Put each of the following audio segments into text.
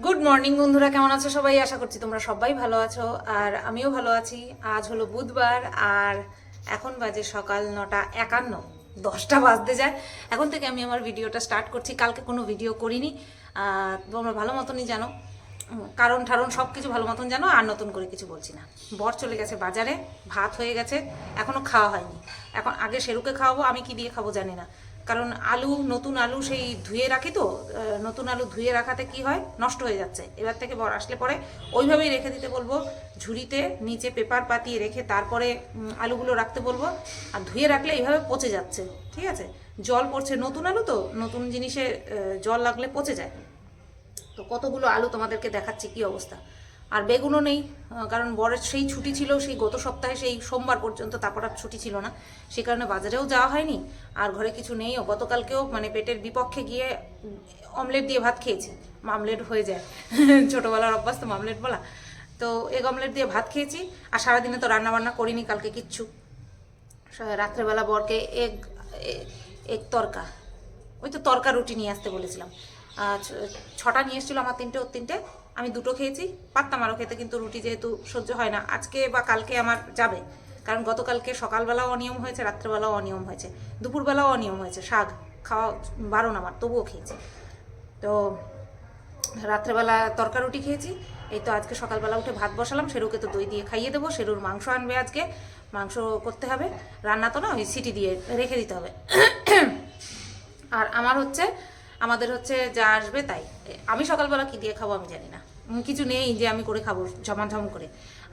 Good morning বন্ধুরা, কেমন আছো সবাই? আশা করছি তোমরা সবাই ভালো আছো। আর আমিও ভালো আছি। আজ হলো বুধবার, আর এখন বাজে সকাল নটা একান্ন। দশটা বাজতে যায়। এখন থেকে আমি আমার ভিডিওটা স্টার্ট করছি। কালকে কোনো ভিডিও করিনি। তোমরা ভালো মতনই জানো। কারণ ঠারণ সব কিছু ভালো মতন জানো, আর নতুন করে কিছু বলছি না। বর চলে গেছে বাজারে, ভাত হয়ে গেছে, এখনও খাওয়া হয়নি। এখন আগে সেরুকে খাওয়াবো, আমি কি দিয়ে খাব জানি না। কারণ আলু, নতুন আলু সেই ধুয়ে রাখি তো নতুন আলু ধুয়ে রাখাতে কি হয়? নষ্ট হয়ে যাচ্ছে। এবার থেকে বর আসলে পরে ওইভাবেই রেখে দিতে বলব। ঝুড়িতে নিচে পেপার পাতিয়ে রেখে তারপরে আলুগুলো রাখতে বলব। আর ধুয়ে রাখলে এইভাবে পচে যাচ্ছে, ঠিক আছে? জল পড়ছে, নতুন আলু তো, নতুন জিনিসে জল লাগলে পচে যায়। তো কতগুলো আলু তোমাদেরকে দেখাচ্ছি কি অবস্থা? আর বেগুনও নেই কারণ বরের সেই ছুটি ছিল, সেই গত সপ্তাহে সেই সোমবার পর্যন্ত তারপর আর ছুটি ছিল না। সে কারণে বাজারেও যাওয়া হয়নি, আর ঘরে কিছু নেই। গতকালকেও মানে পেটের বিপক্ষে গিয়ে অমলেট দিয়ে ভাত খেয়েছি। মামলেট হয়ে যায়। ছোটোবেলার অভ্যাস তো মামলেট বলা। তো এগ অমলেট দিয়ে ভাত খেয়েছি, আর সারাদিনে তো রান্নাবান্না করিনি কালকে কিচ্ছু। রাত্রেবেলা বরকে এগ এগ তরকা। ওই তো তরকা রুটি নিয়ে আসতে বলেছিলাম। ছটা নিয়ে এসেছিল আমার তিনটে, ওর তিনটে। আমি দুটো খেয়েছি পারতাম আরও খেতে কিন্তু রুটি যেহেতু সহ্য হয় না। আজকে বা কালকে আমার যাবে, কারণ গতকালকে সকালবেলাও অনিয়ম হয়েছে, রাত্রেবেলাও অনিয়ম হয়েছে, দুপুরবেলাও অনিয়ম হয়েছে, শাক খাওয়া বারণ আমার, তবুও খেয়েছি। তো রাত্রেবেলা তরকা রুটি খেয়েছি, এই তো আজকে সকালবেলা উঠে ভাত বসালাম, সেরুকে তো দই দিয়ে খাইয়ে দেবো, সেরুর মাংস আনবে আজকে, মাংস করতে হবে। রান্না তো না, ওই সিটি দিয়ে রেখে দিতে হবে। আর আমার হচ্ছে আমাদের হচ্ছে যা আসবে তাই। আমি সকালবেলা কি দিয়ে খাব আমি জানি না। কিছু নেই যে আমি করে খাব ঝমাঝম করে।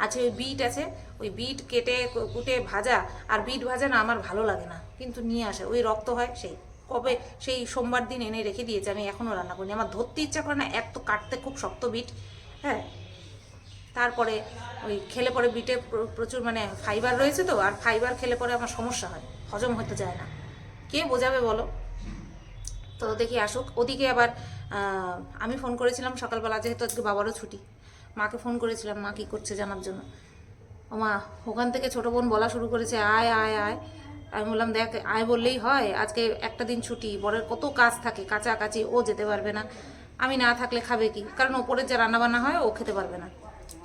আছে ওই বিট আছে, ওই বিট কেটে কুটে ভাজা, আর বিট ভাজা না আমার ভালো লাগে না, কিন্তু নিয়ে আসে, ওই রক্ত হয় সেই। কবে, সেই সোমবার দিন এনে রেখে দিয়েছে, আমি এখনও রান্না করিনি। আমার ধরতে ইচ্ছা করে না এক তো কাটতে খুব শক্ত বিট হ্যাঁ? তারপরে ওই খেলে পরে বিটে প্রচুর মানে ফাইবার রয়েছে তো, আর ফাইবার খেলে পরে আমার সমস্যা হয়, হজম হতে চায় না। কে বোঝাবে বলো? তো দেখি আসুক। ওদিকে আবার আমি ফোন করেছিলাম সকালবেলা, যেহেতু আজকে বাবারও ছুটি। মাকে ফোন করেছিলাম, মা কী করছে জানার জন্য? ও মা, ওখান থেকে ছোটো বোন বলা শুরু করেছে, আয় আয় আয়। আমি বললাম, দেখ, আয় বললেই হয়, আজকে একটা দিন ছুটি, বরের কত কাজ থাকে কাছাকাছি ও যেতে পারবে না। আমি না থাকলে খাবে কি? কারণ ওপরের যে রান্নাবান্না হয়, ও খেতে পারবে না।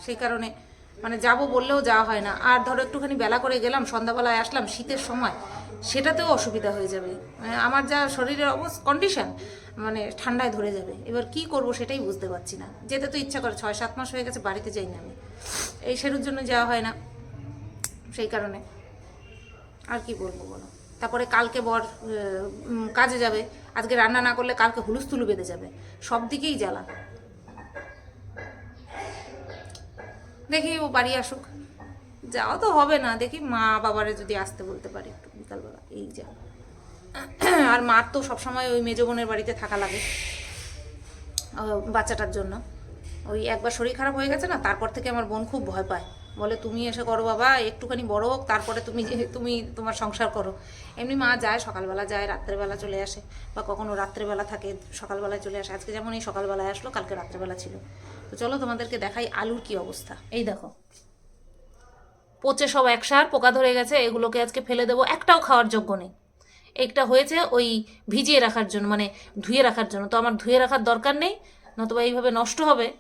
সেই কারণে মানে যাব বললেও যাওয়া হয় না। আর ধরো একটুখানি বেলা করে গেলাম, সন্ধ্যাবেলায় আসলাম, শীতের সময়, সেটাতেও অসুবিধা হয়ে যাবে। মানে আমার যা শরীরের অবস্থা কন্ডিশন মানে ঠান্ডায় ধরে যাবে। এবার কি করব সেটাই বুঝতে পারছি না। যেতে তো ইচ্ছা করে, ছয় সাত মাস হয়ে গেছে, বাড়িতে যাই না আমি। এই সেরুর জন্য যাওয়া হয় না, সেই কারণে। আর কি বলব বলো? তারপরে কালকে বর কাজে যাবে। আজকে রান্না না করলে কালকে হুলুস্থুলু বেঁধে যাবে। সব দিকেই জ্বালা। দেখি ও বাড়ি আসুক। যাওয়া তো হবে না, দেখি মা বাবারে যদি আসতে বলতে পারি একটু বিকালবেলা, এই যা। আর মার তো সবসময় ওই মেজো বোনের বাড়িতে থাকা লাগে বাচ্চাটার জন্য। ওই একবার শরীর খারাপ হয়ে গেছে না, তারপর থেকে আমার বোন খুব ভয় পায়। বলে, তুমি এসে করো বাবা, একটুখানি বড় হোক, তারপরে তুমি তুমি তোমার সংসার করো। এমনি মা যায়, সকালবেলা যায়, রাত্রেবেলা চলে আসে, বা কখনো রাত্রেবেলা থাকে, সকালবেলায় চলে আসে। আজকে যেমন এই সকালবেলায় আসলো, কালকে রাত্রেবেলা ছিল। তো চলো তোমাদেরকে দেখাই আলুর কি অবস্থা। এই দেখো। পচে সব একসার পোকা ধরে গেছে, এগুলোকে আজকে ফেলে দেবো। একটাও খাওয়ার যোগ্য নেই। একটা হয়েছে ওই ভিজিয়ে রাখার জন্য মানে ধুয়ে রাখার জন্য। তো আমার ধুয়ে রাখার দরকার নেই, নতুবা এইভাবে নষ্ট হবে।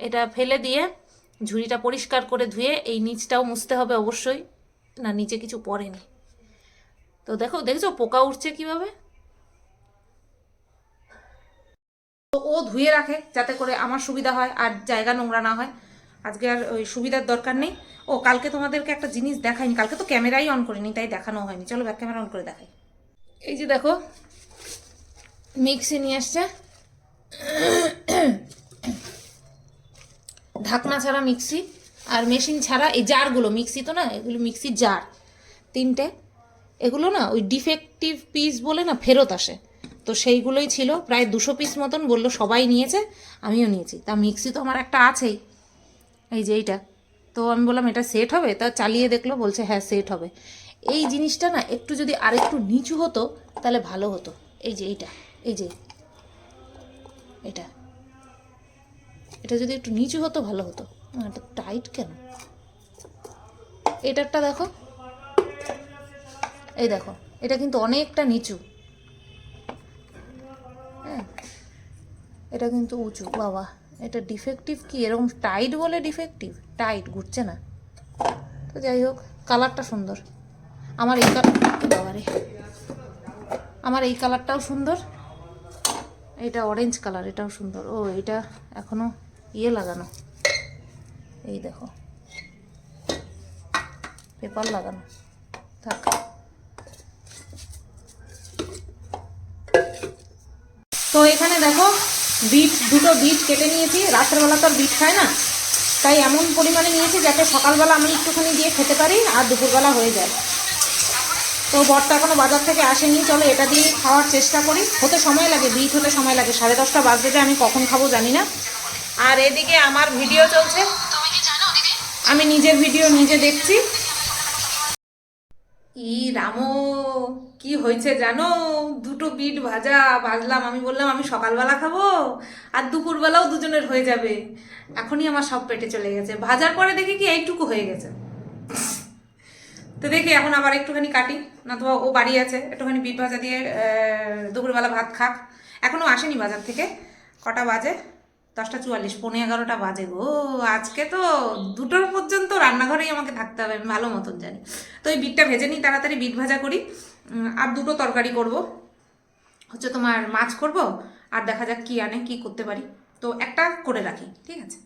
এটা ফেলে দিয়ে ঝুড়িটা পরিষ্কার করে ধুয়ে এই নিচটাও মুছতে হবে অবশ্যই, না নিচে কিছু পড়েনি। তো দেখো, দেখছ পোকা উঠছে কীভাবে? তো ও ধুয়ে রাখে যাতে করে আমার সুবিধা হয় আর জায়গা নোংরা না হয়। আজকে আর ওই সুবিধার দরকার নেই। ও, কালকে তোমাদেরকে একটা জিনিস দেখাইনি, কালকে তো ক্যামেরাই অন করিনি, তাই দেখানো হয়নি। চলো ব্যাক ক্যামেরা অন করে দেখাই। এই যে দেখো, মিক্সি নিয়ে আসছে। ঢাকনা ছাড়া মিক্সি আর মেশিন ছাড়া এই জারগুলো, মিক্সি তো না, এগুলো মিক্সির জার। তিনটে, এগুলো না ওই ডিফেক্টিভ পিস বলে না ফেরত আসে। তো সেইগুলোই ছিল, প্রায় দুশো পিস মতন বলল, সবাই নিয়েছে, আমিও নিয়েছি। তা মিক্সি তো আমার একটা আছেই। এই যে এইটা। তো আমি বললাম, এটা সেট হবে? তা চালিয়ে দেখল, বলছে হ্যাঁ সেট হবে। এই জিনিসটা না একটু যদি আরেকটু নিচু হতো, তাহলে ভালো হতো। এই যে এইটা, এই যে এটা এটা যদি একটু নিচু হতো, ভালো হতো। এটা টাইট কেন? এটারটা দেখো। এই দেখো, এটা কিন্তু অনেকটা নিচু। হ্যাঁ এটা কিন্তু উঁচু। বাবা, এটা ডিফেক্টিভ কি? এরকম টাইট বলে ডিফেক্টিভ টাইট ঘুরছে না। তো যাই হোক কালারটা সুন্দর। আমার এই কালার আমার এই কালারটাও সুন্দর। এটা অরেঞ্জ কালার এটাও সুন্দর। ও, এটা এখনও ইয়ে লাগানো। এই দেখো। পেপার লাগানো। থাক। তো এখানে দেখো, বিট, দুটো বিট কেটে নিয়েছি। রাত্রেবেলা তো আর বিট খায় না। তাই এমন পরিমাণে নিয়েছি যাতে সকালবেলা আমি একটুখানি দিয়ে খেতে পারি আর দুপুরবেলা হয়ে যায়। তো বরটা এখনও বাজার থেকে আসেনি। চলো এটা দিয়ে খাওয়ার চেষ্টা করি। হতে সময় লাগে, বিট হতে সময় লাগে। সাড়ে দশটা বাজতে আমি কখন খাব জানি না। আর এদিকে আমার ভিডিও চলছে। আমি নিজের ভিডিও নিজে দেখছি। ই রামো, কি হয়েছে জানো? দুটো বিট ভাজা ভাজলাম। আমি বললাম, আমি সকালবেলা খাব আর দুপুরবেলাও দুজনের হয়ে যাবে। এখনই আমার সব পেটে চলে গেছে। ভাজার পরে দেখি কি এইটুকু হয়ে গেছে। তো দেখি, এখন আবার একটুখানি কাটি। না তো ও বাড়ি আছে, একটুখানি বিট ভাজা দিয়ে দুপুরবেলা ভাত খাক। এখনও আসেনি বাজার থেকে। কটা বাজে? দশটা চুয়াল্লিশ পনেরো এগারোটা বাজে গো। আজকে তো দুটোর পর্যন্ত রান্নাঘরেই আমাকে থাকতে হবে, আমি ভালো মতন জানি। তো এই বিটটা ভেজে নিই, তাড়াতাড়ি বিট ভাজা করি। আর দুটো তরকারি করব। হচ্ছে তোমার মাছ করব, আর দেখা যাক কি আনে, কি করতে পারি। তো একটা করে রাখি, ঠিক আছে?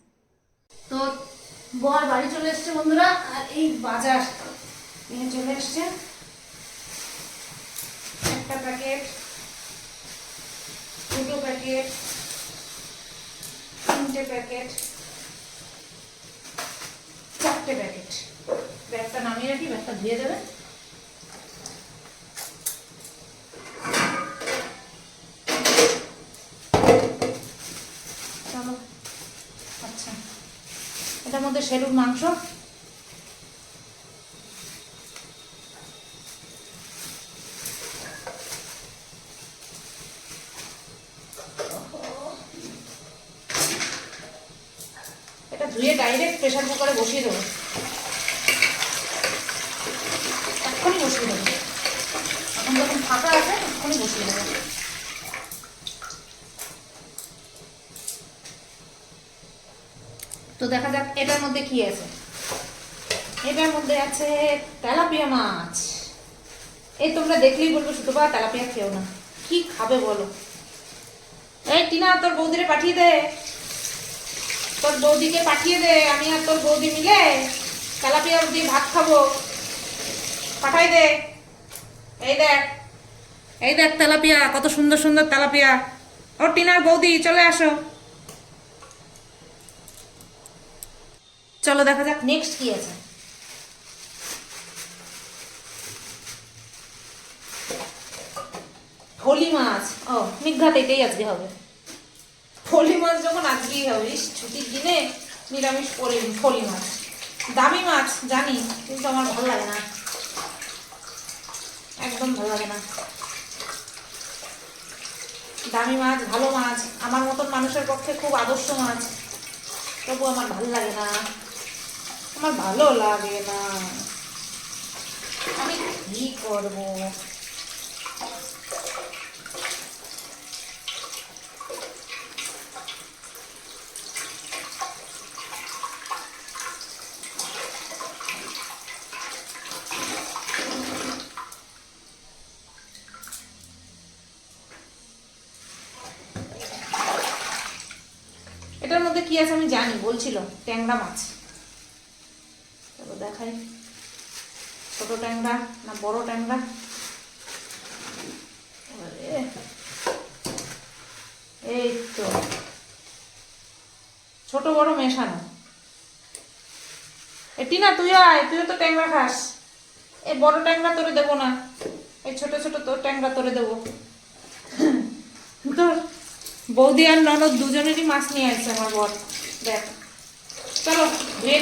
তো বর বাড়ি চলে এসছে বন্ধুরা, আর এই বাজার। নিয়ে চলে এসছে। একটা প্যাকেট, দুটো প্যাকেট। তিনটে প্যাকেট চারটে প্যাকেট ব্যাগটা নামিয়ে রাখি, ব্যাগটা ধুয়ে দেবে। চলো আচ্ছা। এটার মধ্যে সেলুর মাংস এটা ধুয়ে ডাইরেক্ট প্রেশার কুকারে বসিয়ে দেবো এক্ষুনি বসিয়ে দেবো এখন যখন ফাঁকা আছে এক্ষুনি বসিয়ে দেবো। তো দেখা যাক, এটার মধ্যে কি আছে? এটার মধ্যে আছে তেলাপিয়া মাছ। এই তোমরা দেখলেই বলব, শুধু বা তেলাপিয়া খেও না। কি খাবে বলো? এই টিনা, তোর বৌদিরে পাঠিয়ে দে। তোর বৌদিকে পাঠিয়ে দে। আমি আর তোর বৌদি মিলে তেলাপিয়া দিয়ে ভাত খাব। পাঠাই দে। এই দেখ। এই দেখ তেলাপিয়া কত সুন্দর সুন্দর তেলাপিয়া। ও টিনার বৌদি চলে আসো। চলো দেখা যাক নেক্সট কি আছে। ফলি মাছ। ও নিঘাত এটাই আজকে হবে। ফলি মাছ যখন আজকেই হবে ইস, ছুটির দিনে নিরামিষ করে ফলি মাছ। দামি মাছ জানি কিন্তু আমার ভালো লাগে না। একদম ভালো লাগে না। দামি মাছ, ভালো মাছ, আমার মতন মানুষের পক্ষে খুব আদর্শ মাছ। তবু আমার ভালো লাগে না। আমার ভালো লাগে না। আমি কি করব এটার মধ্যে কি আছে আমি জানি, বলছিল, ট্যাংরা মাছ। চলো দেখাই। ছোট ট্যাংরা না বড় ট্যাংরা? এই তো। ছোট বড় মেশানো। এ টিনা, তুই আয়, তুইও তো ট্যাংরা খাস। এই বড় ট্যাংরা তোরে দেবো না। এই ছোট ছোট তোর ট্যাংরা তোরে দেবো। বৌদি আর ননদ দুজনেরই মাছ নিয়ে আসছে আমার বর। দেখ। চলো ধুয়ে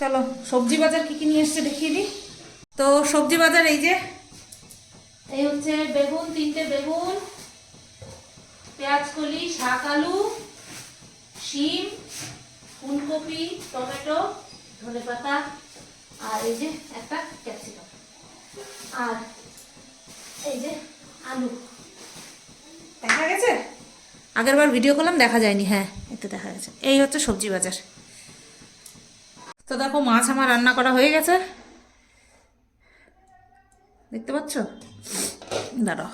চলো, সবজি বাজার কি কি নিয়ে এসছে দেখিয়ে দিই। তো সবজি বাজার এই যে, এই হচ্ছে বেগুন, তিনটে বেগুন, পেঁয়াজ কলি, শাক আলু, শিম, ফুলকপি, টমেটো, ধনে পাতা, আর এই যে একটা ক্যাপসিকাম। আর এই যে আলু। দেখা গেছে? আগেরবার ভিডিও করলাম, দেখা যায়নি হ্যাঁ এতে দেখা গেছে। এই হচ্ছে সবজি বাজার। তো দেখো, মাছ আমার রান্না করা হয়ে গেছে। দেখতে পাচ্ছ? দাঁড়াও।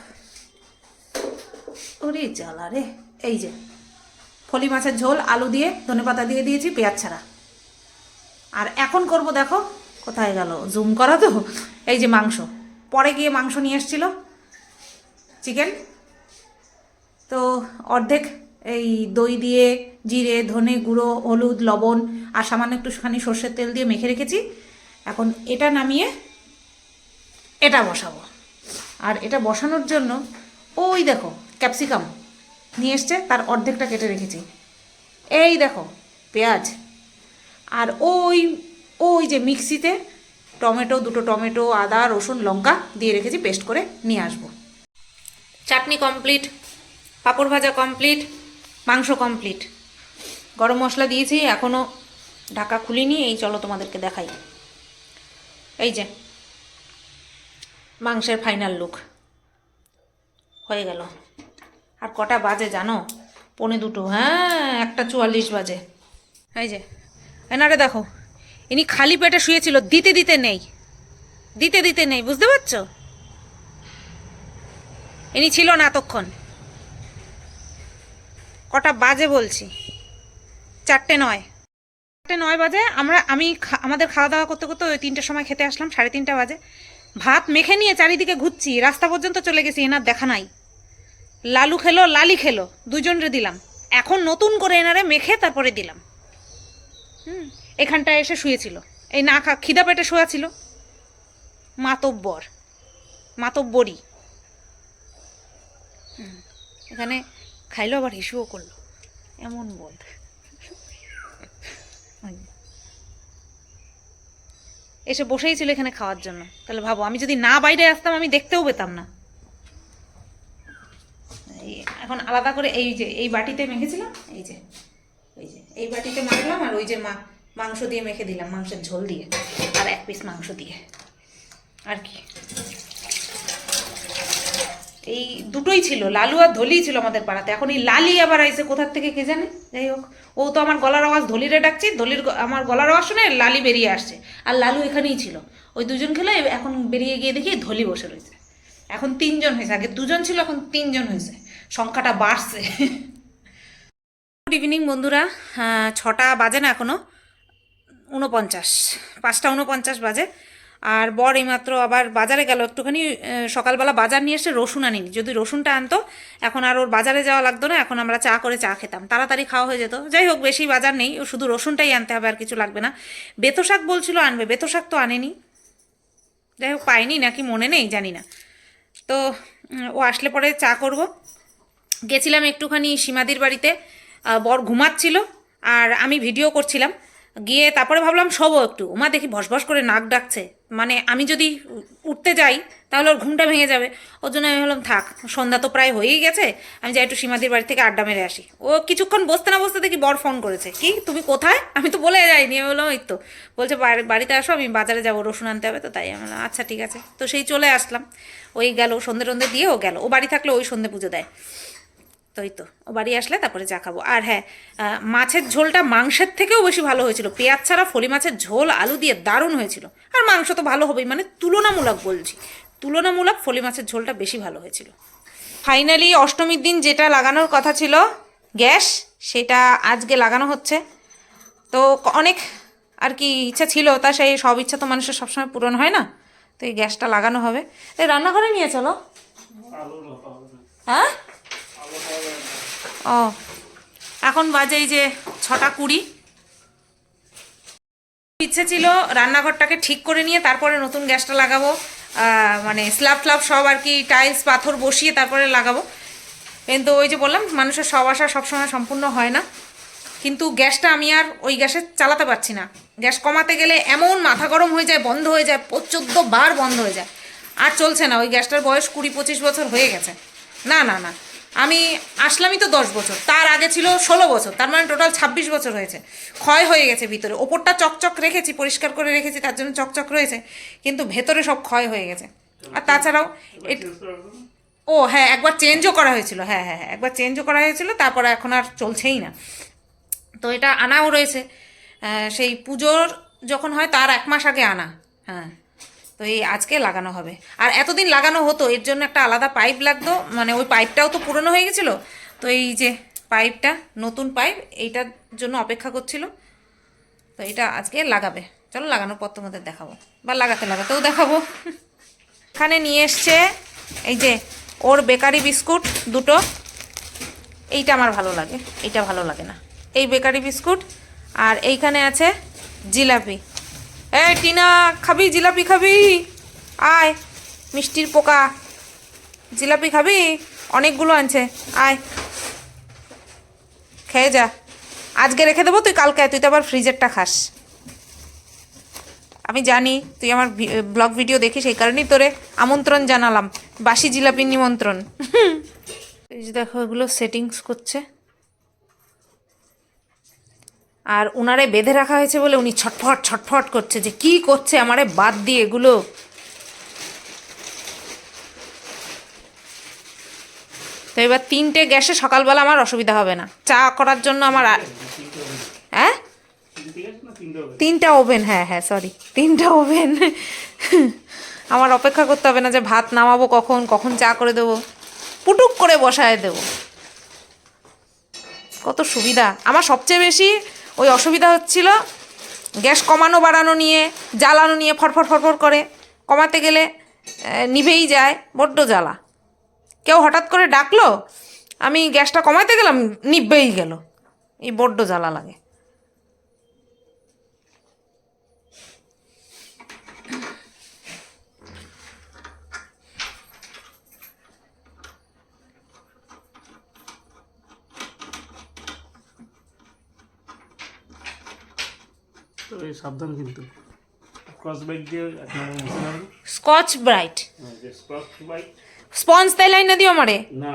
ওরে জ্বালা রে। এই যে, ফলি মাছের ঝোল, আলু দিয়ে ধনেপাতা দিয়ে দিয়েছি, পেঁয়াজ ছাড়া। আর এখন করব, দেখো, কোথায় গেল? জুম করা তো? এই যে মাংস। পরে গিয়ে মাংস নিয়ে এসছিল। চিকেন? তো অর্ধেক এই দই দিয়ে, জিরে, ধনে গুঁড়ো, হলুদ, লবণ আর সামান্য একটুখানি সর্ষের তেল দিয়ে মেখে রেখেছি। এখন এটা নামিয়ে এটা বসাবো। আর এটা বসানোর জন্য ওই দেখো, ক্যাপসিকাম নিয়ে এসছে, তার অর্ধেকটা কেটে রেখেছি। এই দেখো, পেঁয়াজ আর ওই ওই যে মিক্সিতে টমেটো, দুটো টমেটো, আদা, রসুন, লঙ্কা দিয়ে রেখেছি, পেস্ট করে নিয়ে আসব। চাটনি কমপ্লিট। পাঁপড় ভাজা কমপ্লিট মাংস কমপ্লিট গরম মশলা দিয়েছি এখনও ঢাকা খুলিনি, এই চলো তোমাদেরকে দেখাই। এই যে, মাংসের ফাইনাল লুক হয়ে গেল। আর কটা বাজে জানো? পনে দুটো। হ্যাঁ একটা চুয়াল্লিশ বাজে। এই যে, এনারে দেখো, ইনি খালি পেটে শুয়েছিল, দিতে দিতে নেই। দিতে দিতে নেই, বুঝতে পারছ? ইনি ছিল না এতক্ষণ। কটা বাজে বলছি? চারটে নয়। চারটে নয় বাজে, আমরা, আমি আমাদের খাওয়া দাওয়া করতে করতে ওই তিনটের সময় খেতে আসলাম, সাড়ে তিনটা বাজে। ভাত মেখে নিয়ে চারিদিকে ঘুরছি, রাস্তা পর্যন্ত চলে গেছি, এনার দেখা নাই। লালু খেলো, লালি খেলো, দুজনরে দিলাম। এখন নতুন করে এনারে মেখে তারপরে দিলাম। হুম, এখানটায় এসে শুয়েছিল। এই না খা, খিদা পেটে শোয়া ছিল। মাতব্বর মাতব্বরই এখানে খাইলো আবার হিসুও করল। এমন বোধ ওই। এসে বসেই ছিল এখানে খাওয়ার জন্য। তাহলে ভাবো আমি যদি না বাইরে আসতাম আমি দেখতেও পেতাম না। এই এখন আলাদা করে এই যে এই বাটিতে মেখেছিলাম এই যে এই যে এই বাটিতে মাখলাম আর ওই যে মা মাংস দিয়ে মেখে দিলাম মাংসের ঝোল দিয়ে আর এক পিস মাংস দিয়ে। আর কি? এই দুটোই ছিল, লালু আর ধলি ছিল আমাদের পাড়াতে। এখন এই লালি আবার আইসে কোথার থেকে কে জানে? যাই হোক, ও তো আমার গলার আওয়াজ ধলিরে ডাকছি, ধলির আমার গলার আওয়াজ শুনে লালি বেরিয়ে আসছে। আর লালু এখানেই ছিল। ওই দুজন খেলে এখন বেরিয়ে গিয়ে দেখি ধলি বসে রয়েছে। এখন তিনজন হয়েছে, আগে দুজন ছিল, এখন তিনজন হয়েছে। সংখ্যাটা বাড়ছে। গুড ইভিনিং বন্ধুরা। ছটা বাজে না এখনও? উনপঞ্চাশ। পাঁচটা উনপঞ্চাশ বাজে। আর বর এইমাত্র আবার বাজারে গেল। একটুখানি সকালবেলা বাজার নিয়ে এসে রসুন আনিনি। যদি রসুনটা আনতো, এখন আর ওর বাজারে যাওয়া লাগতো না। এখন আমরা চা করে চা খেতাম। তাড়াতাড়ি খাওয়া হয়ে যেত। যাই হোক, বেশি বাজার নেই। ও শুধু রসুনটাই আনতে হবে আর কিছু লাগবে না। বেতো শাক বলছিল আনবে। বেতো শাক তো আনেনি। যাই হোক, পাইনি নাকি মনে নেই, জানি না। তো, ও আসলে পরে চা করব। গেছিলাম একটুখানি সীমাদির বাড়িতে। বর ঘুমাচ্ছিল আর আমি ভিডিও করছিলাম। গিয়ে তারপরে ভাবলাম, শোবো একটু। ওমা দেখি ভসভস করে নাক ডাকছে। মানে আমি যদি উঠতে যাই, তাহলে ওর ঘুমটা ভেঙে যাবে। ওর জন্য আমি ভাবলাম, থাক, সন্ধ্যা তো প্রায় হয়েই গেছে, আমি যাই একটু সীমাদির বাড়ি থেকে আড্ডা মেরে আসি। ও কিছুক্ষণ বসতে না বসতে দেখি বর ফোন করেছে, কি, তুমি কোথায়? আমি তো বলে যাইনি, আমি বললাম এই তো। বলছে বাড়িতে আসো, আমি বাজারে যাব, রসুন আনতে হবে তো, তাই আমি বললাম আচ্ছা ঠিক আছে। তো সেই চলে আসলাম। ওই গেল, সন্ধে টন্ধে দিয়ে ও গেল। ও বাড়ি থাকলে ওই সন্ধে পুজো দেয়। তো এই তো ও বাড়ি আসলে তারপরে চা খাব। আর হ্যাঁ মাছের ঝোলটা মাংসের থেকেও বেশি ভালো হয়েছিল। পেঁয়াজ ছাড়া ফলি মাছের ঝোল আলু দিয়ে দারুণ হয়েছিল। আর মাংস তো ভালো হবেই মানে তুলনামূলক বলছি। তুলনামূলক ফলি মাছের ঝোলটা বেশি ভালো হয়েছিল। ফাইনালি অষ্টমীর দিন যেটা লাগানোর কথা ছিল গ্যাস সেটা আজকে লাগানো হচ্ছে। তো অনেক আর কি ইচ্ছা ছিল তা সেই সব ইচ্ছা তো মানুষের সবসময় পূরণ হয় না। তো এই গ্যাসটা লাগানো হবে। এই রান্নাঘরে নিয়ে চলো। হ্যাঁ? ও, এখন বাজে এই যে ছটা কুড়ি। ইচ্ছে ছিল রান্নাঘরটাকে ঠিক করে নিয়ে তারপরে নতুন গ্যাসটা লাগাবো মানে স্ল্যাব ফ্ল্যাব সব আর কি টাইলস, পাথর বসিয়ে তারপরে লাগাবো। কিন্তু ওই যে বললাম, মানুষের সব আশা সবসময় সম্পূর্ণ হয় না। কিন্তু গ্যাসটা আমি আর ওই গ্যাসে চালাতে পারছি না। গ্যাস কমাতে গেলে এমন মাথা গরম হয়ে যায়, বন্ধ হয়ে যায় চোদ্দ বার বন্ধ হয়ে যায়। আর চলছে না, ওই গ্যাসটার বয়স কুড়ি পঁচিশ বছর হয়ে গেছে। না না না। আমি আসলামই তো দশ বছর। তার আগে ছিল ষোলো বছর, তার মানে টোটাল ছাব্বিশ বছর হয়েছে। ক্ষয় হয়ে গেছে ভিতরে। ওপরটা চকচক রেখেছি, পরিষ্কার করে রেখেছি, তার জন্য চকচক রয়েছে, কিন্তু ভেতরে সব ক্ষয় হয়ে গেছে। আর তাছাড়াও ও হ্যাঁ একবার চেঞ্জও করা হয়েছিল। হ্যাঁ হ্যাঁ হ্যাঁ একবার চেঞ্জও করা হয়েছিল, তারপরে এখন আর চলছেই না। তো এটা আনাও রয়েছে। সেই পুজোর যখন হয়, তার এক মাস আগে আনা। হ্যাঁ। তো এই আজকে লাগানো হবে। আর এতদিন লাগানো হতো, এর জন্য একটা আলাদা পাইপ লাগতো মানে ওই পাইপটাও তো পুরনো হয়ে গেছিল। তো এই যে পাইপটা, নতুন পাইপ, এইটার জন্য অপেক্ষা করছিল। তো এটা আজকে লাগাবে। চলো লাগানোর পর তোমাদের দেখাবো। বা লাগাতে লাগাতেও দেখাবো। এখানে নিয়ে এসছে এই যে ওর বেকারি বিস্কুট দুটো। এইটা আমার ভালো লাগে, এইটা ভালো লাগে না। এই বেকারি বিস্কুট, আর এইখানে আছে জিলাপি। এই টিনা, খাবি? জিলাপি খাবি? আয়, মিষ্টির পোকা। জিলাপি খাবি? অনেকগুলো আনছে। আয়। খেয়ে যা। আজকে রেখে দেবো, তুই কালকে তুই তো আবার ফ্রিজেরটা খাস। আমি জানি, তুই আমার ব্লগ ভিডিও দেখিস এই কারণেই তোরে আমন্ত্রণ জানালাম। বাসি জিলাপির নিমন্ত্রণ। দেখো, এগুলো সেটিংস করছে। আর উনারে বেঁধে রাখা হয়েছে বলে উনি ছটফট ছটফট করছে যে কি করছে আমারে বাদ দিয়ে এগুলো। তো এবার তিনটে গ্যাসে সকালবেলা আমার অসুবিধা হবে না। চা করার জন্য আমার হ্যাঁ? তিনটা ওভেন হ্যাঁ হ্যাঁ সরি তিনটা ওভেন। আমার অপেক্ষা করতে হবে না যে ভাত নামাবো কখন কখন চা করে দেবো। পুটুক করে বসায় দেবো। কত সুবিধা। আমার সবচেয়ে বেশি ওই অসুবিধা হচ্ছিল। গ্যাস কমানো বাড়ানো নিয়ে, জ্বালানো নিয়ে ফটফট ফটফট করে। কমাতে গেলে নিভেই যায় বড্ড জ্বালা। কেউ হঠাৎ করে ডাকলো, আমি গ্যাসটা কমাতে গেলাম, নিভেই গেল। এই বড্ড জ্বালা লাগে। এই সাবধান কিন্তু। ক্রস বাইক দিয়ে এক নম্বর মুছে নেবেন স্কচ ব্রাইট স্পঞ্জ তাই লাইন না দিও আমারে। না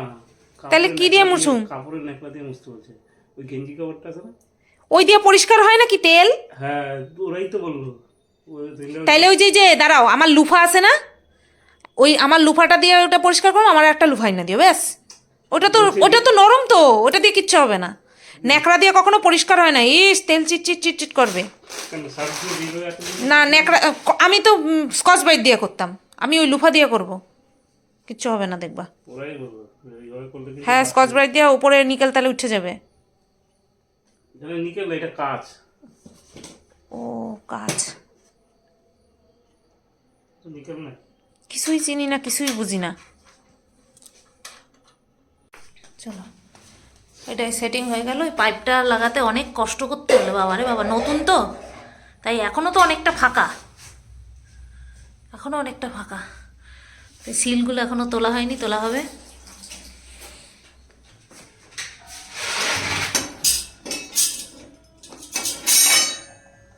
তাহলে কি দিয়ে মুছুম? কাপড়ের নেকলা দিয়ে মুছতে বলছে। ওই গেঞ্জি কাপড়টা আছে না? ওই দিয়ে পরিষ্কার হয় নাকি তেল? হ্যাঁ ওরাই তো বলল। তাইলে ওই যে যে দাঁড়াও আমার লুফা আছে না? ওই আমার লুফাটা দিয়ে ওটা পরিষ্কার করো আমার একটা লুফাই না দিও ব্যাস। ওটা তো ওটা তো নরম তো ওটা দিয়ে কিচ্ছু হবে না। ন্যাকড়া দিয়ে কখনো পরিষ্কার হয় না। ইস তেল চিটচিট চিটচিট করবে। না ন্যাকড়া আমি তো স্কচ বাইট দিয়ে করতাম। আমি ওই লুফা দিয়ে করব। কিচ্ছু হবে না দেখবা। হ্যাঁ স্কচ ব্রাইট দিয়ে উপরে নিকেল তালে উঠে যাবে। নিকেল এটা কাজ ও কাজ কিছুই চিনি না কিছুই বুঝি না চলো এটাই সেটিং হয়ে গেল। ওই পাইপটা লাগাতে অনেক কষ্ট করতে হলো বাবা রে বাবা, নতুন তো। তাই এখনও তো অনেকটা ফাঁকা। এখনও অনেকটা ফাঁকা। তো সিলগুলো এখনও তোলা হয়নি, তোলা হবে।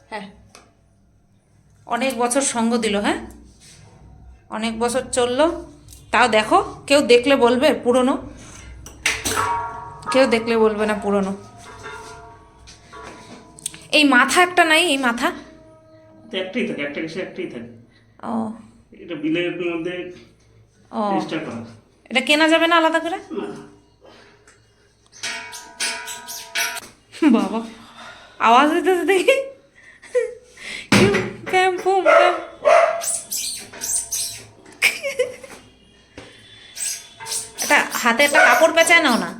হ্যাঁ। অনেক বছর সঙ্গ দিল হ্যাঁ? অনেক বছর চলল। তাও দেখো, কেউ দেখলে বলবে, পুরনো। কেউ দেখলে বলবে না পুরনো। এই মাথা একটা নাই এই মাথা? একটাই থাকে একটা কিছু একটাই থাকে। ও। এটা বিলের মধ্যে ও। এটা কেনা যাবে না আলাদা করে? বাবা আওয়াজ হইতেছে দেখি। একটা হাতে একটা কাপড় পেঁচায় নাও না।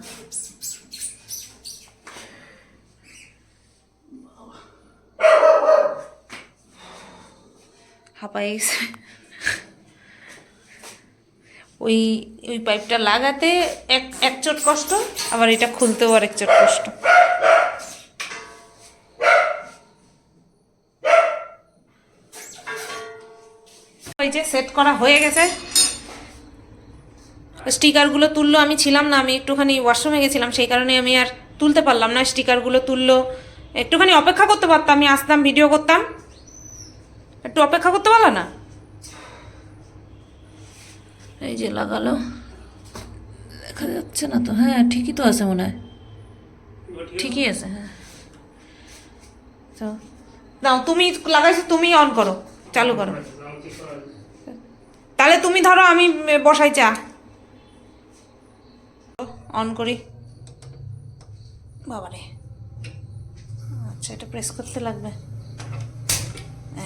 গেছে ওই ওই পাইপটা লাগাতে এক এক চোট কষ্ট, আবার এটা খুলতেও আর এক চোট কষ্ট। ওই যে সেট করা হয়ে গেছে। স্টিকারগুলো তুললো, আমি ছিলাম না, আমি একটুখানি ওয়াশরুমে গেছিলাম, সেই কারণে আমি আর তুলতে পারলাম না। স্টিকারগুলো তুললো, একটুখানি অপেক্ষা করতে পারতাম, আমি আসতাম ভিডিও করতাম। একটু অপেক্ষা করতে পারলা না? এই যে লাগালো। দেখা যাচ্ছে না তো। হ্যাঁ ঠিকই তো আছে মনে হয়। ঠিকই আছে হ্যাঁ। তো দাও তুমি লাগাইছো তুমি অন করো। চালু করো। তাহলে তুমি ধরো আমি বসাই চা। অন করি। বাবারে আচ্ছা এটা প্রেস করতে লাগবে।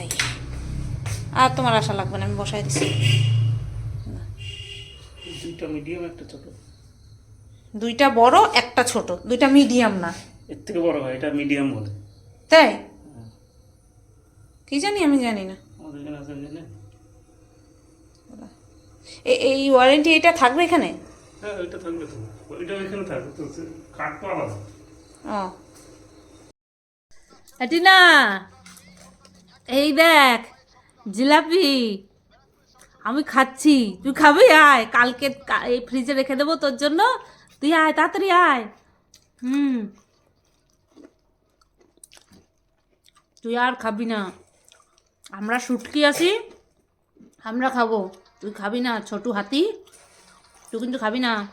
এই। আর তোমার আশা লাগবে না আমি বসাই দিচ্ছি দুইটা মিডিয়াম একটা ছোট। দুইটা বড় একটা ছোট। দুইটা মিডিয়াম না। এর থেকে বড় হয় এটা মিডিয়াম বলে। তাই? কি জানি আমি জানি না। এই ওয়ারেন্টি এটা থাকবে এখানে? হ্যাঁ থাকবে তো। থাকবে তো আলাদা। ও। এই দেখ জিলাপি। আমি খাচ্ছি। তুই খাবি? আয়। কালকে এই ফ্রিজে রেখে দেবো তোর জন্য। তুই আয়, তাড়াতাড়ি আয়। হুম। তুই আর খাবি না। আমরা শুটকি আছি। আমরা খাব। তুই খাবি না, ছোটু হাতি। তুই কিন্তু খাবি না।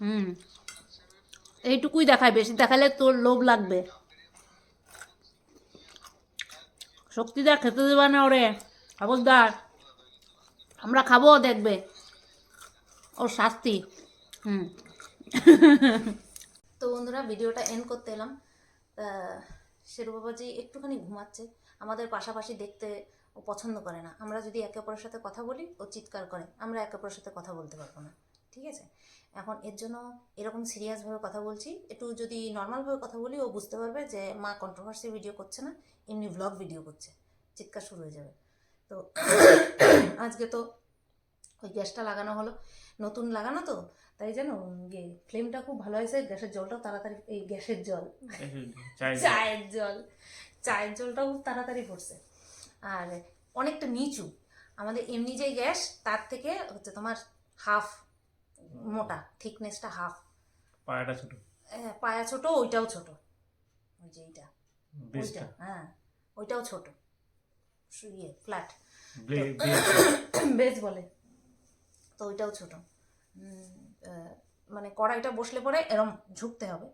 হুম। এইটুকুই দেখায়। বেশি দেখালে তোর লোভ লাগবে। শক্তিদার খেতে দেবে না ওরে খবরদার আমরা খাব, দেখবে। ওর শাস্তি। হুম। তো বন্ধুরা, ভিডিওটা এন্ড করতে এলাম। শেরু বাবাজি একটুখানি ঘুমাচ্ছে। আমাদের পাশাপাশি দেখতে ও পছন্দ করে না। আমরা যদি একে অপরের সাথে কথা বলি, ও চিৎকার করে। আমরা একে অপরের সাথে কথা বলতে পারব না। ঠিক আছে? এখন এর জন্য এরকম সিরিয়াসভাবে কথা বলছি একটু যদি নর্মালভাবে কথা বলি ও বুঝতে পারবে যে মা কন্ট্রোভার্সি ভিডিও করছে না এমনি ভ্লগ ভিডিও করছে। চিৎকার শুরু হয়ে যাবে। তো আজকে তো ওই গ্যাসটা লাগানো হলো। নতুন লাগানো তো তাই জানো ফ্লেমটা খুব ভালো হয়েছে গ্যাসের জলটাও তাড়াতাড়ি এই গ্যাসের জল। চায়ের জল। চায়ের জলটাও খুব তাড়াতাড়ি পড়ছে। আর অনেকটা নিচু। আমাদের এমনি যে গ্যাস তার থেকে হচ্ছে তোমার হাফ মোটা থিকনেসটা হাফ পায়াটা ছোট? পায়া ছোট ওইটাও ছোট। ওই যে এইটা। ওইটা হ্যাঁ ওইটাও ছোট। ইয়ে ফ্ল্যাট বেজ বলে। তো ওইটাও ছোট। মানে কড়াইটা বসলে পরে এরম ঝুঁকতে হবে।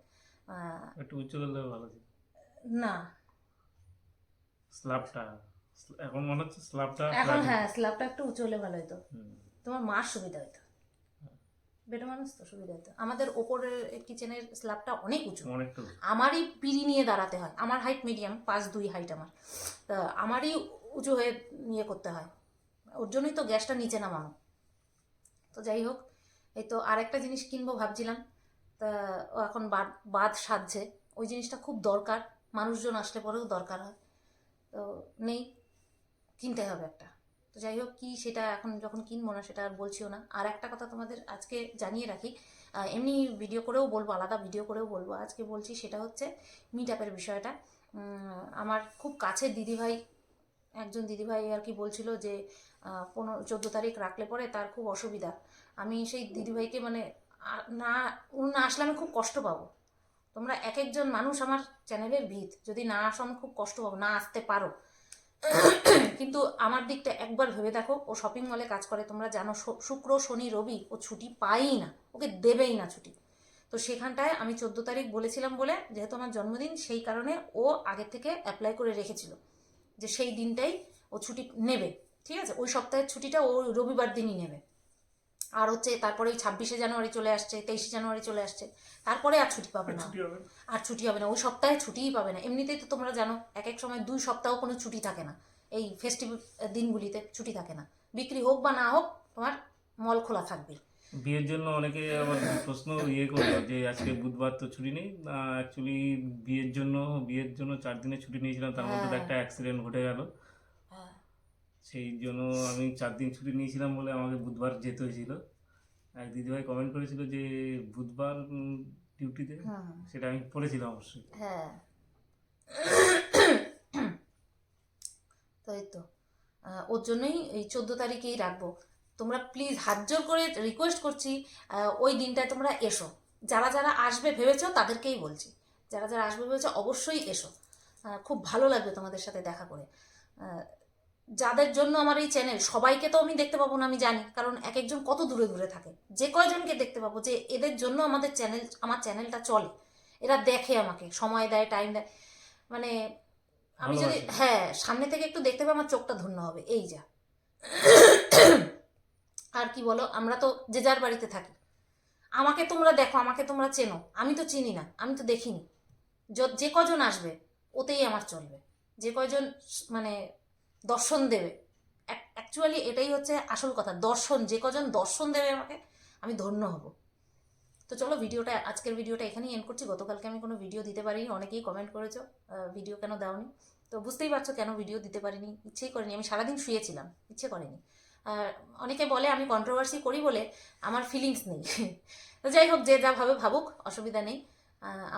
একটু উঁচু করলে ভালো না। স্ল্যাবটা এখন মনে হচ্ছে স্ল্যাবটা এখন হ্যাঁ স্ল্যাবটা একটু উঁচু হলে ভালো হতো তোমার মার সুবিধা হতো বেটা মানুষ তো সুবিধা হতো আমাদের ওপরের কিচেনের স্ল্যাবটা অনেক উঁচু। আমারই পিড়ি নিয়ে দাঁড়াতে হয়। আমার হাইট মিডিয়াম পাঁচ দুই হাইট আমার। তা আমারই উঁচু হয়ে ইয়ে করতে হয়। ওর জন্যই তো গ্যাসটা নিচে নামানো। তো যাই হোক এই তো আরেকটা জিনিস কিনবো ভাবছিলাম। তা ও এখন বাদ বাদ সাজছে। ওই জিনিসটা খুব দরকার। মানুষজন আসলে পরেও দরকার হয়। তো নেই কিনতে হবে একটা। তো যাই হোক কি সেটা এখন যখন কিনবো না সেটা আর বলছিও না। আর একটা কথা তোমাদের আজকে জানিয়ে রাখি এমনি ভিডিও করেও বলব, আলাদা ভিডিও করেও বলব। আজকে বলছি সেটা হচ্ছে মিট আপের বিষয়টা। আমার খুব কাছের দিদিভাই, একজন দিদিভাই আর কি বলছিল যে পনেরো, চোদ্দ তারিখ রাখলে পরে তার খুব অসুবিধা। আমি সেই দিদিভাইকে মানে না উনি না আসলে আমি খুব কষ্ট পাবো। তোমরা এক একজন মানুষ আমার চ্যানেলের ভিত। যদি না আসো, আমি খুব কষ্ট পাবো। না আসতে পারো। কিন্তু আমার দিকটা একবার ভেবে দেখো, ও শপিং মলে কাজ করে, তোমরা জানো শুক্র, শনি, রবি, ও ছুটি পায়ই না, ওকে দেবেই না ছুটি। তো সেখানটায় আমি চোদ্দ তারিখ বলেছিলাম বলে, যেহেতু আমার জন্মদিন, সেই কারণে ও আগে থেকে অ্যাপ্লাই করে রেখেছিল, যে সেই দিনটাই ও ছুটি নেবে, ঠিক আছে? ওই সপ্তাহের ছুটিটা ও রবিবার দিনই নেবে। আর হচ্ছে তারপরে ওই ছাব্বিশে জানুয়ারি চলে আসছে তেইশে জানুয়ারি চলে আসছে তারপরে আর ছুটি পাবে না। ছুটি হবে না। আর ছুটি হবে না ওই সপ্তাহে ছুটিই পাবে না। এমনিতেই তো তোমরা জানো এক এক সময় দুই সপ্তাহ কোনো ছুটি থাকে না। এই ফেস্টিভ দিনগুলিতে ছুটি থাকে না। বিক্রি হোক বা না হোক তোমার মল খোলা থাকবে। বিয়ের জন্য অনেকে আবার প্রশ্ন ইয়ে করল যে আজকে বুধবার তো ছুটি নেই। অ্যাকচুয়ালি বিয়ের জন্য বিয়ের জন্য চার দিনের ছুটি নিয়েছিলাম তার মধ্যে তো হ্যাঁ। একটা অ্যাক্সিডেন্ট ঘটে গেল। সেই জন্য আমি চার দিন ছুটি নিয়েছিলাম বলে আমাকে বুধবার যেতে হয়েছিল। এক দিদিভাই কমেন্ট করেছিল যে বুধবার ডিউটিতে হুম সেটা আমি পড়েছিলাম অবশ্যই। হ্যাঁ। তাই তো। ওর জন্যই এই চোদ্দ তারিখেই রাখব। তোমরা প্লিজ হাত জোর করে রিকোয়েস্ট করছি ওই দিনটায় তোমরা এসো। যারা যারা আসবে ভেবেছো তাদেরকেই বলছি। যারা যারা আসবে ভেবেছো অবশ্যই এসো। খুব ভালো লাগবে তোমাদের সাথে দেখা করে। যাদের জন্য আমার এই চ্যানেল সবাইকে তো আমি দেখতে পাবো না আমি জানি। কারণ এক একজন কত দূরে দূরে থাকে। যে কয়জনকে দেখতে পাবো যে এদের জন্য আমাদের চ্যানেল আমার চ্যানেলটা চলে। এরা দেখে আমাকে সময় দেয় টাইম দেয়। মানে আমি যদি হ্যাঁ সামনে থেকে একটু দেখতে পাই আমার চোখটা ধন্য হবে। এই যা। আর কি বলো আমরা তো যে যার বাড়িতে থাকি। আমাকে তোমরা দেখো আমাকে তোমরা চেনো। আমি তো চিনি না আমি তো দেখিনি। য- যে কজন আসবে ওতেই আমার চলবে। যে কয়জন মানে দর্শন দেবে। অ্যাকচুয়ালি এটাই হচ্ছে আসল কথা। দর্শন, যে কজন দর্শন দেবে আমাকে, আমি ধন্য হব। তো চলো ভিডিওটা, আজকের ভিডিওটা এখানেই এন্ড করছি। গতকালকে আমি কোনো ভিডিও দিতে পারিনি, অনেকেই কমেন্ট করেছ ভিডিও কেন দাওনি? তো বুঝতেই পারছ কেন ভিডিও দিতে পারিনি, ইচ্ছেই করিনি। আমি সারাদিন শুয়েছিলাম, ইচ্ছে করেনি। আর অনেকে বলে আমি কন্ট্রোভার্সি করি বলে আমার ফিলিংস নেই। তো যাই হোক, যে যা ভাবে ভাবুক, অসুবিধা নেই।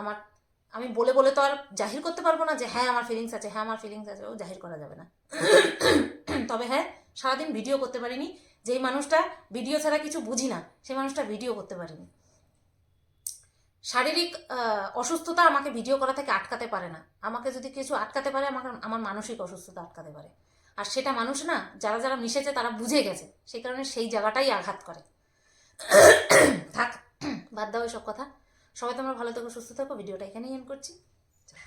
আমার আমি বলে বলে তো আর জাহির করতে পারব না যে হ্যাঁ আমার ফিলিংস আছে হ্যাঁ আমার ফিলিংস আছে। ও জাহির করা যাবে না। তবে হ্যাঁ সারাদিন ভিডিও করতে পারিনি। যেই মানুষটা ভিডিও ছাড়া কিছু বুঝি না, সেই মানুষটা ভিডিও করতে পারিনি। শারীরিক অসুস্থতা আমাকে ভিডিও করা থেকে আটকাতে পারে না। আমাকে যদি কিছু আটকাতে পারে আমাকে আমার মানসিক অসুস্থতা আটকাতে পারে। আর সেটা মানুষ না, যারা যারা মিশেছে, তারা বুঝে গেছে। সেই কারণে সেই জায়গাটাই আঘাত করে। থাক, বাদ দাও সব কথা। সবাই তোমরা ভালো থাকো সুস্থ থাকো। ভিডিওটা এখানেই এন্ড করছি।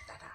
টাটা।